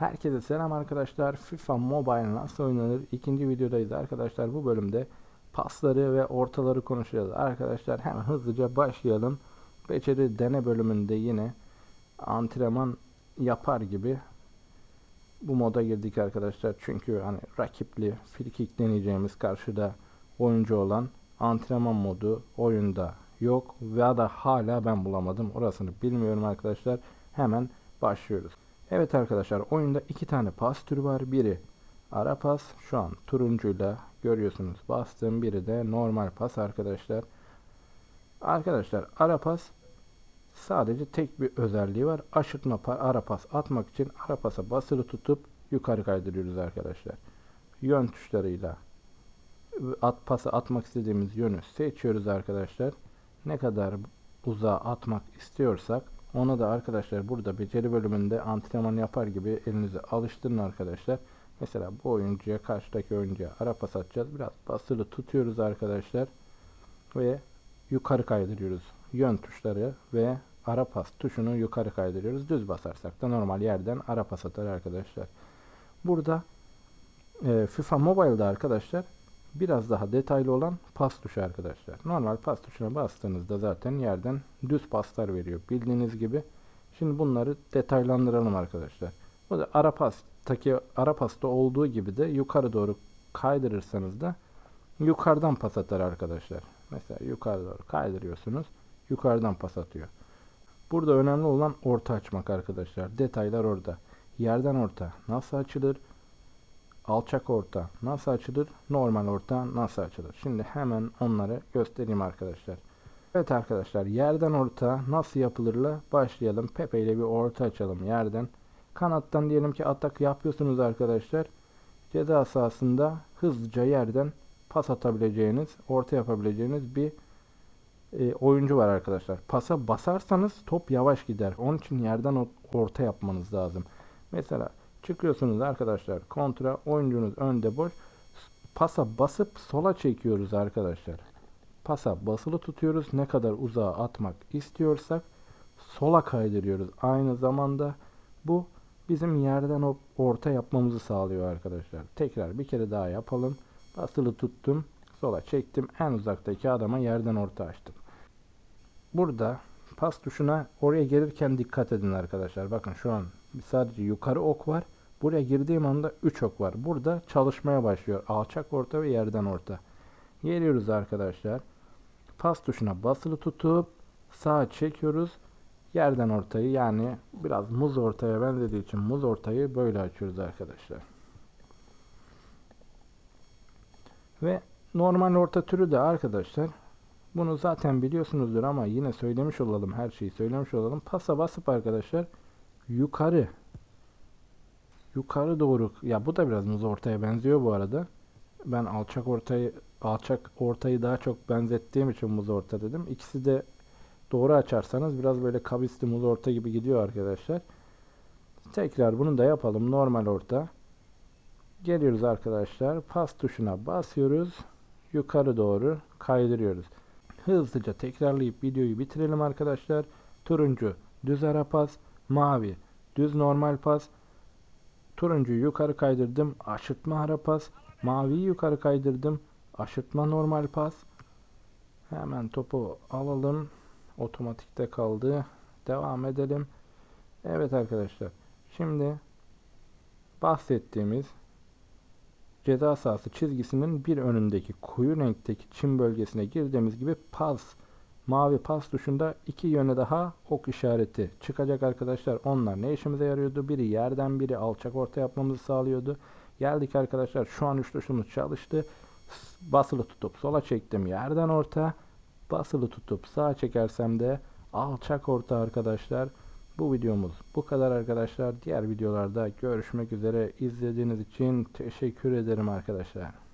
Herkese selam arkadaşlar. FIFA Mobile nasıl oynanır? İkinci videodayız arkadaşlar. Bu bölümde pasları ve ortaları konuşacağız. Arkadaşlar hemen hızlıca başlayalım. Beceri dene bölümünde yine antrenman yapar gibi bu moda girdik arkadaşlar. Çünkü hani rakipli frikik deneyeceğimiz karşıda oyuncu olan antrenman modu oyunda yok ve da hala ben bulamadım. Orasını bilmiyorum arkadaşlar. Hemen başlıyoruz. Evet arkadaşlar oyunda iki tane pas türü var. Biri ara pas şu an turuncuyla görüyorsunuz bastığım biri de normal pas arkadaşlar. Arkadaşlar ara pas sadece tek bir özelliği var. Aşırtma ara pas atmak için ara pasa basılı tutup yukarı kaydırıyoruz arkadaşlar. Yön tuşlarıyla at pası atmak istediğimiz yönü seçiyoruz arkadaşlar. Ne kadar uzağa atmak istiyorsak ona da arkadaşlar burada beceri bölümünde antrenman yapar gibi elinizi alıştırın arkadaşlar. Mesela bu oyuncuya karşıdaki oyuncuya ara pas atacağız. Biraz basılı tutuyoruz arkadaşlar. Ve yukarı kaydırıyoruz. Yön tuşları ve ara pas tuşunu yukarı kaydırıyoruz. Düz basarsak da normal yerden ara pas atar arkadaşlar. Burada e, FIFA Mobile'da arkadaşlar biraz daha detaylı olan pas tuşu arkadaşlar. Normal pas tuşuna bastığınızda zaten yerden düz paslar veriyor. Bildiğiniz gibi. Şimdi bunları detaylandıralım arkadaşlar. Bu da ara pastaki ara pasta olduğu gibi de yukarı doğru kaydırırsanız da yukarıdan pas atar arkadaşlar. Mesela yukarı doğru kaydırıyorsunuz. Yukarıdan pas atıyor. Burada önemli olan orta açmak arkadaşlar. Detaylar orada. Yerden orta nasıl açılır? Alçak orta nasıl açılır? Normal orta nasıl açılır? Şimdi hemen onları göstereyim arkadaşlar. Evet arkadaşlar yerden orta nasıl yapılırla başlayalım. Pepe ile bir orta açalım yerden. Kanattan diyelim ki atak yapıyorsunuz arkadaşlar. Ceza sahasında hızlıca yerden pas atabileceğiniz, orta yapabileceğiniz bir e, oyuncu var arkadaşlar. Pasa basarsanız top yavaş gider. Onun için yerden orta yapmanız lazım. Mesela Çıkıyorsunuz arkadaşlar. Kontra oyuncunuz önde boş. Pasa basıp sola çekiyoruz arkadaşlar. Pasa basılı tutuyoruz. Ne kadar uzağa atmak istiyorsak sola kaydırıyoruz. Aynı zamanda bu bizim yerden orta yapmamızı sağlıyor arkadaşlar. Tekrar bir kere daha yapalım. Basılı tuttum. Sola çektim. En uzaktaki adama yerden orta açtım. Burada pas tuşuna oraya gelirken dikkat edin arkadaşlar. Bakın şu an sadece yukarı ok var. Buraya girdiğim anda 3 ok var. Burada çalışmaya başlıyor. Alçak orta ve yerden orta. Geliyoruz arkadaşlar. Pas tuşuna basılı tutup sağa çekiyoruz. Yerden ortayı yani biraz muz ortaya benzediği için muz ortayı böyle açıyoruz arkadaşlar. Ve normal orta türü de arkadaşlar bunu zaten biliyorsunuzdur ama yine söylemiş olalım her şeyi söylemiş olalım. Pasa basıp arkadaşlar yukarı yukarı doğru ya bu da biraz muz ortaya benziyor bu arada. Ben alçak ortayı alçak ortayı daha çok benzettiğim için muz orta dedim. İkisi de doğru açarsanız biraz böyle kavisli muz orta gibi gidiyor arkadaşlar. Tekrar bunu da yapalım. Normal orta. Geliyoruz arkadaşlar. Pas tuşuna basıyoruz. Yukarı doğru kaydırıyoruz. Hızlıca tekrarlayıp videoyu bitirelim arkadaşlar. Turuncu düz ara pas, mavi düz normal pas, turuncuyu yukarı kaydırdım, aşırtma ara pas, maviyi yukarı kaydırdım, aşırtma normal pas. Hemen topu alalım. Otomatikte kaldı. Devam edelim. Evet arkadaşlar. Şimdi bahsettiğimiz ceza sahası çizgisinin bir önündeki koyu renkteki çim bölgesine girdiğimiz gibi pas mavi pas tuşunda iki yöne daha ok işareti çıkacak arkadaşlar. Onlar ne işimize yarıyordu? Biri yerden biri alçak orta yapmamızı sağlıyordu. Geldik arkadaşlar şu an üç tuşumuz çalıştı. Basılı tutup sola çektim yerden orta. Basılı tutup sağa çekersem de alçak orta arkadaşlar. Bu videomuz bu kadar arkadaşlar. Diğer videolarda görüşmek üzere. İzlediğiniz için teşekkür ederim arkadaşlar.